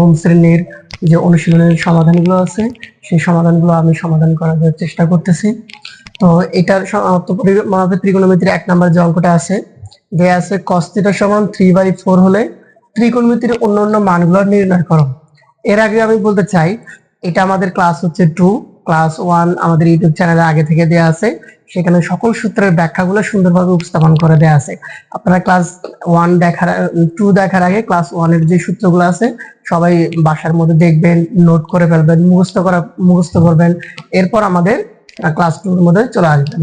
নবম শ্রেণির যে অনুশীলনের সমাধানগুলো আছে, সেই সমাধানগুলো আমি সমাধান করার চেষ্টা করতেছি। তো এটার মাপে ত্রিকোণমিতির এক নাম্বার যে অঙ্কটা আছে, যে আছে কস্তিটা সমান থ্রি বাই ফোর হলে ত্রিকোণমিতির অন্য অন্য মানগুলো নির্ণয় করো। এর আগে আমি বলতে চাই, এটা আমাদের ক্লাস হচ্ছে টু ক্লাস ওয়ান আমাদের ইউটিউব চ্যানেলে আগে থেকে দেওয়া আছে। সেখানে সকল সূত্রের ব্যাখ্যাগুলো সুন্দরভাবে উপস্থাপন করে দেওয়া আছে। আপনারা ক্লাস ওয়ান দেখার, টু দেখার আগে ক্লাস ওয়ানের যে সূত্রগুলো আছে, সবাই বাসার মধ্যে দেখবেন, নোট করে ফেলবেন, মুখস্থ করা, মুখস্থ করবেন। এরপর আমাদের ক্লাস টু এর মধ্যে চলে আসবেন।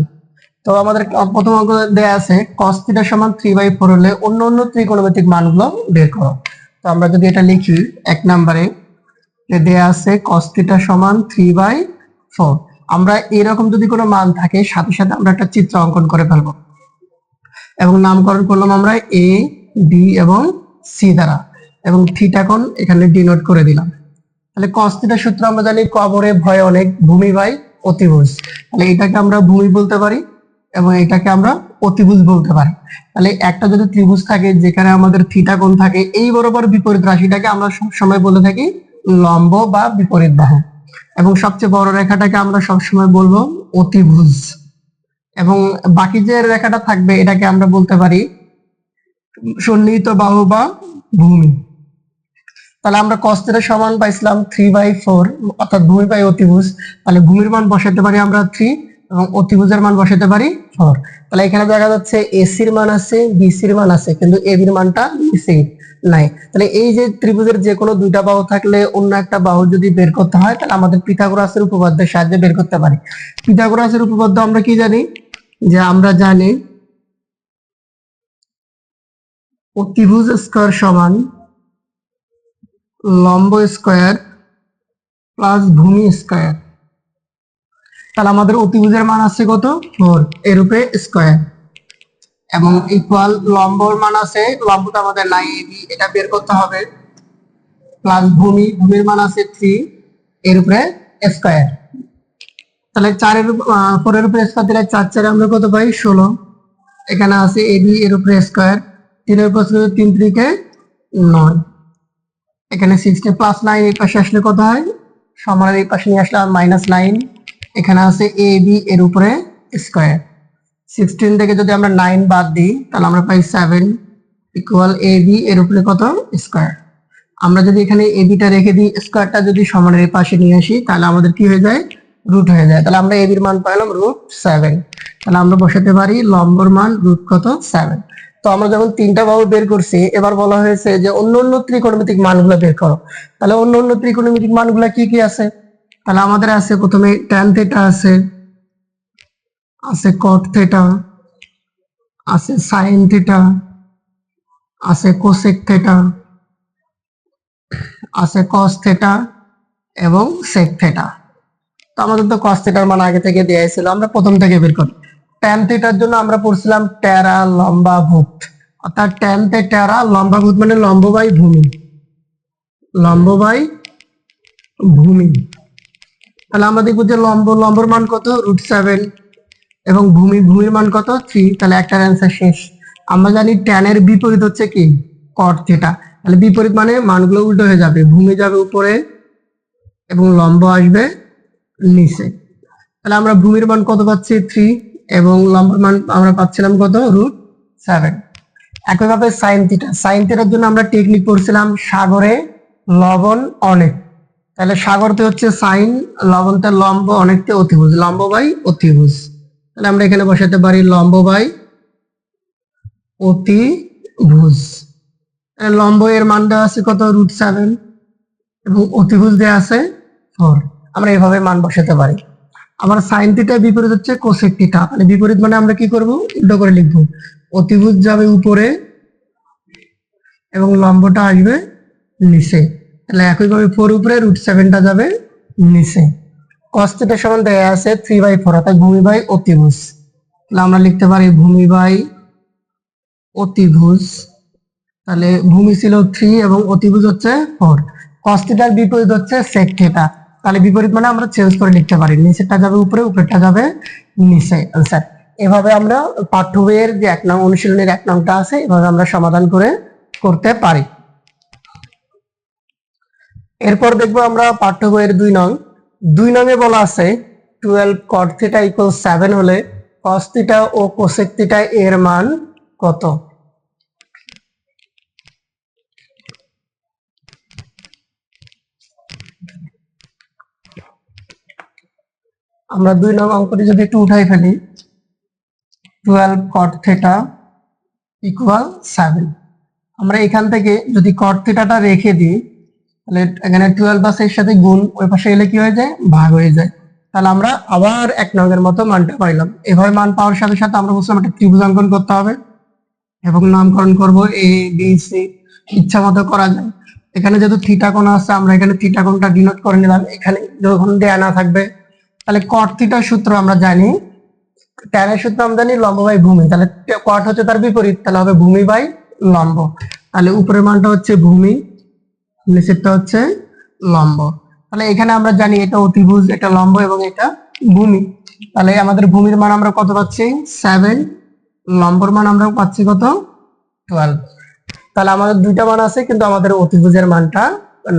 তো আমাদের প্রথম অঙ্ক দেয়া আছে, cos থিটা সমান থ্রি বাই ফোর হলে অন্য অন্য ত্রিকোণমিতিক মানগুলো বের করো। তো আমরা যদি এটা লিখি, এক নম্বরে দেয়া আছে cos থিটা সমান থ্রি বাই ফোর আমরা এরকম যদি কোনো মান থাকে, সাথে সাথে আমরা একটা চিত্র অঙ্কন করে ফেলব। এবং নামকরণ করলাম আমরা এ ডি এবং সি দ্বারা। এবং থিটা কোণ এখানে ডিনোট করে দিলাম। তাহলে থিটা সূত্র আমরা জানি কবরে ভয় অনেক ভূমি বাই অতিভুজ। তাহলে এটাকে আমরা ভূমি বলতে পারি এবং এটাকে আমরা অতিভুজ বলতে পারি। তাহলে একটা যদি ত্রিভুজ থাকে, যেখানে আমাদের থিটা থাকে, এই বরাবর বিপরীত রাশিটাকে আমরা সবসময় বলে থাকি লম্ব বা বিপরীত বাহু। এবং সবচেয়ে বড় রেখাটাকে আমরা সবসময় বলব অতিভুজ। এবং বাকি যে রেখাটা থাকবে, এটাকে আমরা বলতে পারি সন্নিহিত বাহু বা ভূমি। তাহলে আমরা কস্তের সমান পাইছিলাম থ্রি বাই ফোর অর্থাৎ ভূমি বাই অতিভুজ, তাহলে ভূমির মান বসাতে পারি আমরা থ্রি এবং অতিভুজের মান বসাতে পারি ফোর তাহলে এখানে দেখা যাচ্ছে এসির মান আছে বিসির মান আছে, কিন্তু এবির মানটা মিসিং নাই। তাহলে এই যে ত্রিভুজের যে কোনো দুইটা বাহু থাকলে অন্য একটা বাহু যদি বের করতে হয়, তাহলে আমাদের পিথাগোরাসের উপপাদ্যের সাহায্যে বের করতে পারি। পিথাগোরাসের উপপাদ্য আমরা কি জানি? যে আমরা জানি অতিভুজ স্কয়ার সমান লম্ব স্কয়ার প্লাস ভূমি স্কয়ার। তাহলে আমাদের অতিভুজের মান আছে কত? ফোর। এর উপরে স্কয়ার। এবং ইকুয়াল লম্বর মান আছে, লম্বটা আমাদের নাই এবি এটা বের করতে হবে। প্লাস ভূমি, ভূমির মান আছে থ্রি এর উপরে স্কয়ার তাহলে চারের ফোরের উপরে স্কয়ার দিলে চার, চারে আমরা কত পাই? ষোলো। এখানে আছে এবি এর উপরে স্কয়ার তিনের উপর তিন ত্রিকে নয়। এখানে সিক্সটি প্লাস নাইন এই পাশে আসলে কত হয়? সমানের এই পাশে নিয়ে আসলে মাইনাস নাইন এখানে আছে এ বি এর উপরে স্কোয়ার সিক্সটিন থেকে যদি আমরা নাইন বাদ দিই, তাহলে আমরা পাই সেভেন ইকুয়াল এ বি এর উপরে কত? স্কোয়ার আমরা যদি এখানে এ বিটা রেখে দিই স্কোয়ারটা যদি সমানের পাশে নিয়ে আসি, তাহলে আমাদের কি হয়ে যায়? রুট হয়ে যায়। তাহলে আমরা এ বির মান পাইলাম রুট সেভেন তাহলে আমরা বসাতে পারি লম্বর মান রুট কত? সেভেন তো আমরা যখন তিনটা বাহু বের করছি, এবার বলা হয়েছে যে অন্য অন্য ত্রিকোণমিতিক মানগুলো বের করো। তাহলে অন্য অন্য ত্রিকোণমিতিক মানগুলো কি কি আছে? তাহলে আমাদের আছে প্রথমে ট্যান থেটা আছে আছে কট থেটা আছে সাইন থেটা আছে কোসেক থেটা আছে কস থেটা এবং সেক থেটা তো আমাদের তো কস থেটার মান আগে থেকে দেয়া ছিল, আমরা প্রথম থেকে বের করি। ট্যান থেটার জন্য আমরা পড়ছিলাম টেরা লম্বা ভূত। অর্থাৎ ট্যান তে টেরা লম্বা ভূত মানে লম্ব বাই ভূমি। লম্ব বাই ভূমি। তাহলে আমাদের যে লম্ব, লম্বর মান কত? রুট সেভেন এবং ভূমি, ভূমির মান কত? থ্রি তাহলে একটা অ্যান্সার শেষ। আমরা জানি ট্যানের বিপরীত হচ্ছে কি? কট থিটা তাহলে বিপরীত মানে মানগুলো উল্টো হয়ে যাবে। ভূমি যাবে উপরে এবং লম্ব আসবে নিচে। তাহলে আমরা ভূমির মান কত পাচ্ছি? থ্রি এবং লম্বর মান আমরা পাচ্ছিলাম কত? রুট সেভেন একইভাবে সাইন থিটা সাইন থিটার জন্য আমরা টেকনিক পড়ছিলাম সাগরে লবণ অনেক। তাহলে সাগরতে হচ্ছে সাইন লবণতে লম্ব অনেকতে অতিভুজ। লম্ব বাই অতিভুজ। তাহলে আমরা এখানে বসাতে পারি লম্ব বাই অতিভুজ লম্ব এর মান দেওয়া আছে কত? রুট সেভেন এবং অতিভুজ দেওয়া আছে ফোর আমরা এভাবে মান বসাতে পারি। আবার সাইন থিটা বিপরীত হচ্ছে কোসেক থিটা মানে বিপরীত মানে আমরা কি করব? উল্টো করে লিখব। অতিভুজ যাবে উপরে এবং লম্বটা আসবে নিচে। তাহলে একইভাবে ফোর উপরে রুট সেভেনটা যাবে নিচে। কস থিটা সমান দেয়া আছে থ্রি বাই ফোর অর্থাৎ ভূমি বাই অতিভুজ। তাহলে আমরা লিখতে পারি ভূমি বাই অতিভুজ। তাহলে ভূমি ছিল থ্রি এবং অতিভুজ হচ্ছে ফোর কস বিপরীত হচ্ছে সেক থিটা তাহলে বিপরীত মানে আমরা চেঞ্জ করে লিখতে পারি। নিচেরটা যাবে উপরে, উপরেরটা যাবে নিচে। আনসার এভাবে আমরা পাঠ্য বইয়ের যে এক নং অনুশীলনের এক নংটা আছে, এভাবে আমরা সমাধান করে করতে পারি। এরপর দেখব আমরা পাঠ্য বইয়ের দুই নং। দুই নং এ বলা আছে twelve cot theta equal seven হলে কস থিটা ও কোসেক থিটা এর মান কত? আমরা দুই নং অঙ্কটি যদি একটু উঠাই ফেলি twelve cot theta equal seven আমরা এখান থেকে যদি কট থিটাটা রেখে দিই তাহলে এখানে টুয়েলভ আছে, এর সাথে গুণ, ওই পাশে এলে কি হয়ে যায়? ভাগ হয়ে যায়। তাহলে আমরা আবার এক নগের মতো মানটা পাইলাম। এভাবে মান পাওয়ার সাথে সাথে আমরা বুঝলাম একটা ত্রিভুজ অঙ্কন করতে হবে এবং নামকরণ করব এ বি সি ইচ্ছা মতো করা যায়। এখানে যেহেতু থিটা কোণ আছে, আমরা এখানে থিটা কোণটা ডিনোট করে নিলাম। এখানে যখন দেয়া না থাকবে, তাহলে কট থিটার সূত্র আমরা জানি ট্যানের সূত্র আমরা জানি লম্ব বাই ভূমি। তাহলে কট হচ্ছে তার বিপরীত, তাহলে হবে ভূমি বাই লম্ব। তাহলে উপরের মানটা হচ্ছে ভূমি নিচেরটা হচ্ছে লম্ব। তাহলে এখানে আমরা জানি এটা অতিভুজ, এটা লম্ব এবং এটা ভূমি। তাহলে আমাদের ভূমির মান আমরা কত পাচ্ছি? সেভেন লম্বর মান আমরা পাচ্ছি কত? টুয়েলভ তাহলে আমাদের দুইটা মান আছে, কিন্তু আমাদের অতিভুজের মানটা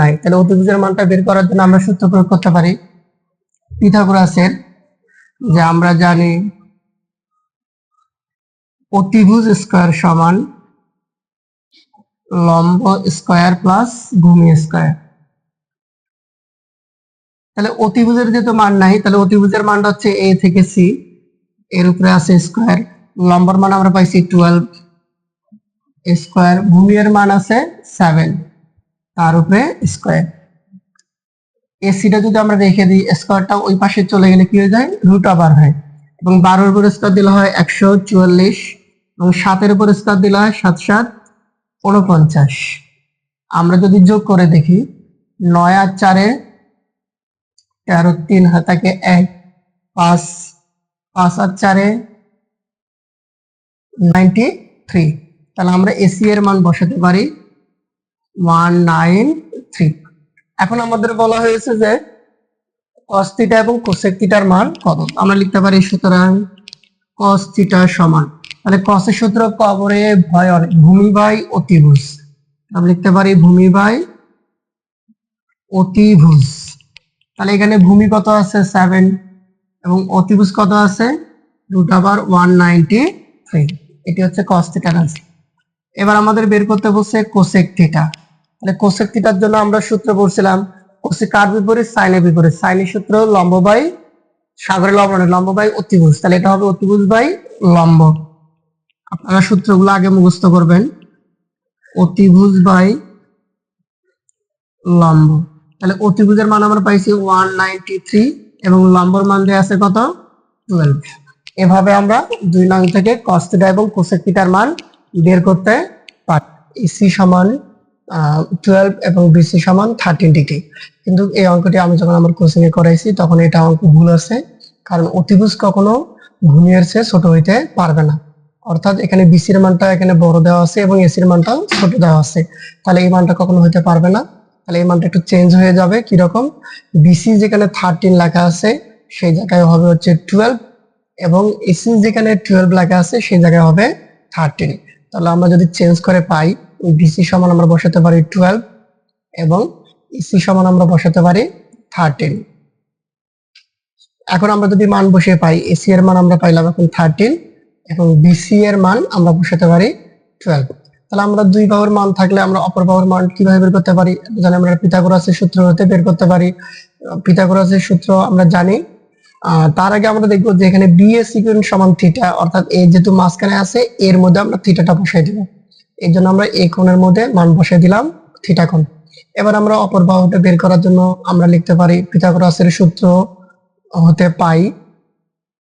নাই। তাহলে অতিভুজের মানটা বের করার জন্য আমরা সূত্র প্রয়োগ করতে পারি পিথাগোরাসের, যে আমরা জানি অতিভুজ স্কোয়ার সমান লম্ব স্কয়ার প্লাস ভূমি স্কয়ার। তাহলে অতিভুজের যেহেতু মান নাই, তাহলে অতিভুজের মানটা হচ্ছে এ থেকে সি এর উপরে আছে স্কয়ার। লম্বর মান আমরা পাইছি টুয়েলভ স্কয়ার। ভূমি এর মান আছে সেভেন তার উপরে স্কয়ার। এসিটা যদি আমরা রেখে দিই, স্কয়ারটা ওই পাশে চলে গেলে কি হয়ে যায়? রুট ওভার হয়। এবং বারোর উপর স্কয়ার দিলে হয় একশো চুয়াল্লিশ এবং সাতের উপর স্কয়ার দিলে হয় সাত সাত উনপঞ্চাশ আমরা যদি যোগ করে দেখি, নয় আর চারে তেরো, তিন হাতাকে এক, পাঁচ পাঁচ আর চারে নাইনটি থ্রি। তাহলে আমরা এসি এর মান বসাতে পারি ওয়ান নাইন থ্রি। এখন আমাদের বলা হয়েছে যে থিটা এবং কোসেক থিটার মান কত? আমরা লিখতে পারি সুতরাং থিটা সমান তাহলে এর সূত্র কবরে ভয় ভূমি বাই অতিভুজ। আমরা লিখতে পারি ভূমি বাই অতিভুজ। তাহলে এখানে ভূমি কত আছে? সেভেন এবং অতিভুজ কত আছে? রুট আবার ওয়ান নাইনটি থ্রি এটি হচ্ছে cos থিটার এবার আমাদের বের করতে বলছে কোসেক থিটা তাহলে কোসেক থিটার জন্য আমরা সূত্র পড়ছিলাম কোসেক কার বিপরীত? সাইনের বিপরীত। সাইনের সূত্র লম্ব বাই সাগরের লম্ব লম্ব বাই অতিভুজ। তাহলে এটা হবে অতিভুজ বাই লম্ব। আপনারা সূত্রগুলো আগে মুখস্থ করবেন। অতিভুজ বাই লম্ব। তাহলে অতিভুজের মান আমরা পাইছি ওয়ান নাইনটি থ্রি এবং লম্বর মান দেওয়া আছে কত? টুয়েলভ এভাবে আমরা দুই নং থেকে থিটা এবং কোসেক থিটার মান বের করতে পারি। ইসি সমান টুয়েলভ এবং বিসি সমান থার্টিন ডিগ্রি। কিন্তু এই অঙ্কটি আমি যখন আমার কোচিং এ করাইছি, তখন এটা অঙ্ক ভুল আছে কারণ অতিভুজ কখনো ভূমির চেয়ে ছোট হইতে পারবে না। অর্থাৎ এখানে বিসির মানটা এখানে বড় দেওয়া আছে এবং এসির মানটা ছোট দেওয়া আছে। তাহলে এই মানটা কখনো হইতে পারবে না। তাহলে এই মানটা একটু চেঞ্জ হয়ে যাবে কীরকম? বিসি যেখানে থার্টিন লেখা আছে, সেই জায়গায় হবে হচ্ছে টুয়েলভ এবং এসি যেখানে টুয়েলভ লেখা আছে, সেই জায়গায় হবে থার্টিন তাহলে আমরা যদি চেঞ্জ করে পাই বিসি সমান আমরা বসাতে পারি টুয়েলভ এবং ইসি সমান আমরা বসাতে পারি থার্টিন এখন আমরা যদি মান বসিয়ে পাই এসি এর মান আমরা পাইলাম এখন থার্টিন এবং বিসি এর মান আমরা বসাতে পারি টুয়েলভ তাহলে আমরা দুই বাহুর মান থাকলে আমরা অপর বাহুর মান কীভাবে বের করতে পারি? জানি আমরা পিথাগোরাসের সূত্র হতে বের করতে পারি। পিথাগোরাসের সূত্র আমরা জানি। তার আগে আমরা দেখব যে এখানে বি এ সিকুয়েন্ট সমান থিটা অর্থাৎ এ যেহেতু মাঝখানে আছে, এর মধ্যে আমরা থিটাটা বসাই দিব। এই জন্য আমরা এই কোণের মধ্যে মান বসাই দিলাম থিটা কোণ। এবার আমরা অপর বাহুটা বের করার জন্য আমরা লিখতে পারি পিথাগোরাসের সূত্র হতে পাই।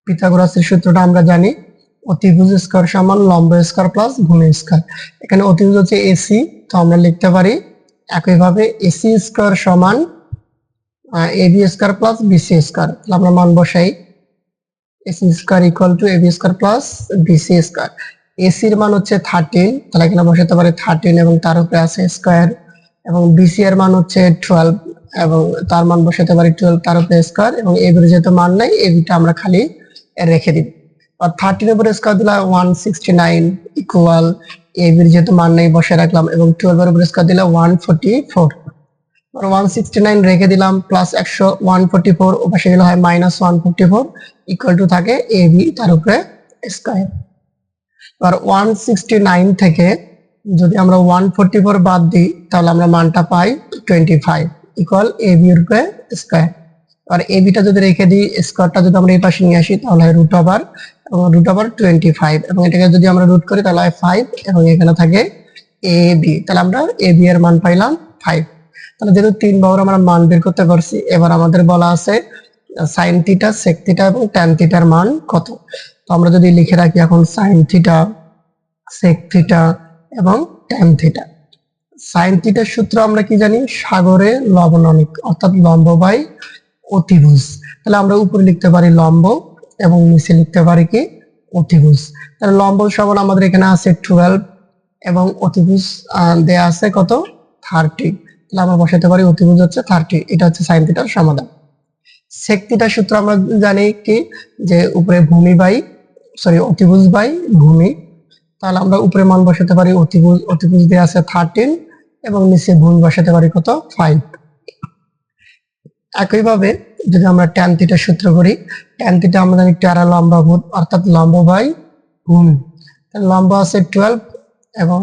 পিথাগোরাসের সূত্রটা আমরা জানি। অতিভুজ স্কয়ার সমান লম্ব স্কয়ার প্লাস ভূমি স্কয়ার। এখানে অতিভুজ হচ্ছে এসি তো আমরা লিখতে পারি একইভাবে এসি স্কয়ার সমান AB square plus BC square. আমরা মান বসাই। AC square equal to AB square plus BC square. এসির মান হচ্ছে থার্টিন তাহলে এখানে বসাতে পারি থার্টিন এবং তার উপরে আছে স্কোয়ার। এবং বিসি এর মান হচ্ছে টুয়েলভ এবং তার মান বসাতে পারি টুয়েলভ তার উপরে স্কোয়ার এবং এবির যেহেতু মান নাই এবিটা আমরা খালি রেখে দিব আর থার্টিন উপরে স্কয়ার দিলে ওয়ান সিক্সটি নাইন ইকুয়াল এবির যেহেতু মান নেই বসে রাখলাম এবং টুয়েলভ এর উপরে স্কয়ার দিলে one forty four one sixty nine রেখে দিলাম প্লাস একশো ওয়ান ফোর্টি ফোর ও পাশে গেলে হয় minus one fifty four equal to থাকে এ বি তার উপরে স্কোয়ার এবার ওয়ান সিক্সটি নাইন থেকে যদি আমরা ওয়ান ফোর্টি ফোর বাদ দিই, তাহলে আমরা মানটা পাই twenty five equal A B এর উপরে স্কোয়ার আর এ বিটা যদি রেখে দিই স্কোয়ারটা যদি আমরা এই পাশে নিয়ে আসি, তাহলে রুট ওভার এবং রুট ওভার টোয়েন্টি ফাইভ এবং এটাকে যদি আমরা রুট করি তাহলে হয় ফাইভ এবং এখানে থাকে এ বি তাহলে আমরা এ বি এর মান পাইলাম ফাইভ তাহলে যেহেতু তিন বাহুর আমরা মান বের করতে পারছি, এবার আমাদের বলা আছে সাইন থিটা সেক থিটা এবং ট্যান থিটার মান কত? তো আমরা যদি লিখে রাখি এখন সাইন থিটা সেক থিটা এবং ট্যান থিটা সাইন থিটার সূত্র আমরা কি জানি? সাগরে লবণনিক অর্থাৎ লম্ব বাই অতিভুজ। তাহলে আমরা উপরে লিখতে পারি লম্ব এবং নিচে লিখতে পারি কি? অতিভুজ। তাহলে লম্ব সমান আমাদের এখানে আছে টুয়েলভ এবং অতিভুজ দেয়া আছে কত? থার্টি তাহলে আমরা বসাতে পারি অতিভুজ হচ্ছে থার্টি এটা হচ্ছে সাইন থিটার সমাধান। সেক থিটার সূত্র আমরা জানি কি? যে উপরে ভূমি বাই সরি অতিভুজ বাই ভূমি। তাহলে আমরা উপরে মান বসাতে পারি অতিভুজ অতিভুজ দেওয়া আছে থার্টিন এবং নিচে ভূমি বসাতে পারি কত? ফাইভ একইভাবে যদি আমরা ট্যান থিটার সূত্র করি ট্যান থিটা আমরা জানি টেরা লম্বা ভূত অর্থাৎ লম্ব বাই তাহলে লম্ব আছে টুয়েলভ এবং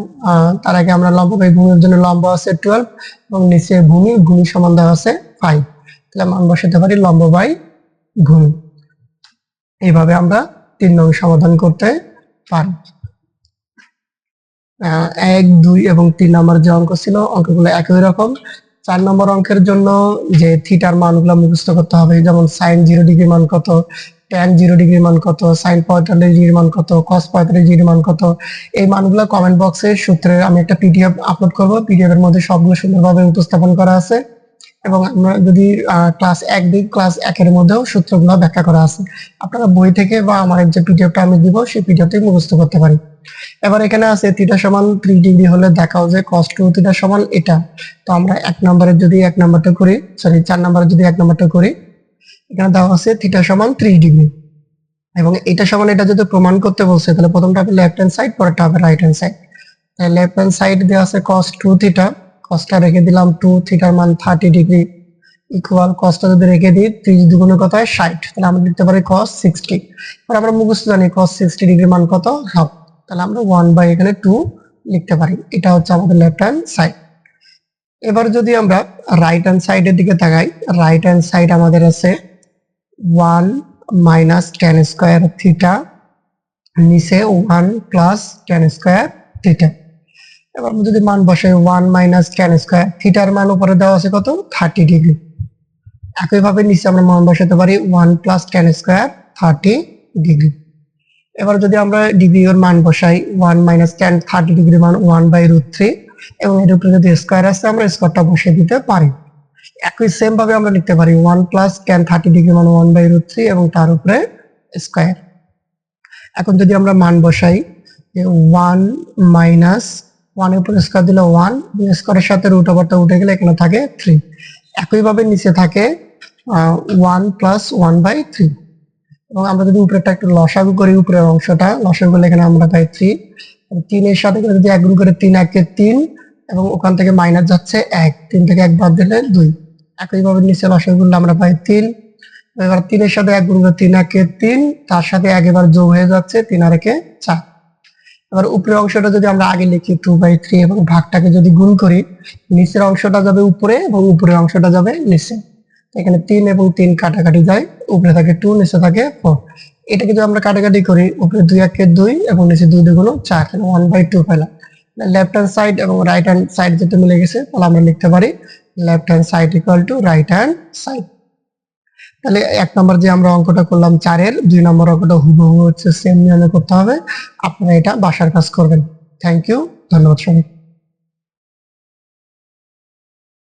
তার আগে আমরা লম্ব বাই ভূমির জন্য লম্ব আছে টুয়েলভ এবং নিচে ভূমি ভূমি সমান দেওয়া আছে ফাইভ তাহলে মান বসাতে পারি লম্ব বাই ভূমি এইভাবে আমরা তিন নং সমাধান করতে পারি। এক, দুই এবং তিন নম্বর যে অঙ্ক ছিল, অঙ্কগুলো একই রকম। চার নম্বর অঙ্কের জন্য যে থিটার মানগুলো মুখস্থ করতে হবে, যেমন সাইন জিরো ডিগ্রি মান কত ট্যান জিরো ডিগ্রি মান কত সাইন পঁয়তাল্লিশ ডিগ্রি মান কত কস পঁয়তাল্লিশ ডিগ্রি মান কত, এই মানগুলো কমেন্ট বক্সে সূত্রে আমি একটা পিডিএফ আপলোড করব। পিডিএফ এর মধ্যে সবগুলো সুন্দরভাবে উপস্থাপন করা আছে। এবং আমরা যদি ক্লাস এক দুই ক্লাস একের মধ্যেও সূত্রগুলো ব্যাখ্যা করা আছে, আপনারা বই থেকে বা আমার যে পিডিএফটা আমি দিব, সেই পিডিএফটাই মুখস্থ করতে পারি। এবার এখানে আছে থিটা সমান থ্রি ডিগ্রি হলে দেখাও যে কস টু থিটা সমান এটা। তো আমরা এক নম্বরে যদি এক নম্বরটা করি সরি চার নম্বরে যদি এক নম্বরটা করি, এখানে দেওয়া আছে থিটা সমান থ্রি ডিগ্রি এবং এটা সমান এটা যদি প্রমাণ করতে বলছে, তাহলে প্রথমটা হবে লেফট হ্যান্ড সাইড পরেরটা হবে right hand side left hand side দেওয়া আছে কস টু থিটা কসটা রেখে দিলাম টু থিটার মান থার্টি ডিগ্রি ইকুয়াল কসটা যদি রেখে দিই, ত্রিশ দুগুণের কত হয় ষাট, তাহলে আমরা লিখতে পারি কস সিক্সটি এবার আমরা মুখস্থ জানি কস সিক্সটি ডিগ্রি মান কত? হাফ তাহলে আমরা ওয়ান বাই এখানে টু লিখতে পারি। এটা হচ্ছে আমাদের লেফট হ্যান্ড সাইড এবার যদি আমরা রাইট হ্যান্ড সাইডের দিকে তাকাই রাইট হ্যান্ড সাইড আমাদের আছে one minus tan square theta নিচে one plus tan square theta এবার আমরা যদি মান বসাই ওয়ান মাইনাস টেন স্কোয়ার থিটার মান উপরে দেওয়া আছে কত? থার্টি ডিগ্রি একইভাবে নিচে আমরা মান বসাতে পারি one plus tan square thirty degree এবার যদি আমরা ডিগ্রি এর মান বসাই one minus tan thirty degree মান ওয়ান বাই রুট থ্রি এবং এর উপরে যদি স্কোয়ার আছে, আমরা স্কোয়ারটা বসিয়ে দিতে পারি। একই সেম ভাবে আমরা লিখতে পারি one plus tan thirty degree মান ওয়ান বাই রুট থ্রি এবং তার উপরে স্কোয়ার এখন যদি আমরা মান বসাই ওয়ান মাইনাস ওয়ানের উপরে স্কোয়ার দিলে ওয়ান স্কোয়ারের সাথে রুট ওভারটা উঠে গেলে এখানে থাকে থ্রি একইভাবে নিচে থাকে one plus one by three এবং আমরা যদি উপরেরটা একটু লসাগু করি, উপরের অংশটা লসাগু করলে এখানে আমরা পাই থ্রি তিনের সাথে যদি এক গুণ করে তিন, একে তিন, এবং ওখান থেকে মাইনাস যাচ্ছে এক। তিন থেকে এক বাদ দিলে দুই। একইভাবে নিচে লসাগু করলে আমরা পাই তিন। এবার তিনের সাথে এক গুণ করে তিন, একে তিন, তার সাথে এক এবার যোগ হয়ে যাচ্ছে তিন আর একে চার। এবার উপরের অংশটা যদি আমরা আগে লিখি টু বাই থ্রি এবং ভাগটাকে যদি গুণ করি, নিচের অংশটা যাবে উপরে এবং উপরের অংশটা যাবে নিচে। এখানে তিন এবং তিন কাটাকাটি যায়, উপরে থাকে টু নিচে থাকে ফোর এটাকে যদি আমরা কাটাকাটি করি, উপরে দুই একে দুই এবং নিচে দুই দুগুণ চার ওয়ান বাই টু পেলাম। লেফট হ্যান্ড সাইড এবং রাইট হ্যান্ড সাইড যেটা মিলে গেছে, তাহলে আমরা লিখতে পারি left hand side equal to right hand side তাহলে এক নম্বর যে আমরা অঙ্কটা করলাম চারের, দুই নম্বর অঙ্কটা হুবহু হচ্ছে সেম নিয়মে করতে হবে। আপনারা এটা বাসার কাজ করবেন। থ্যাংক ইউ ধন্যবাদ সবাই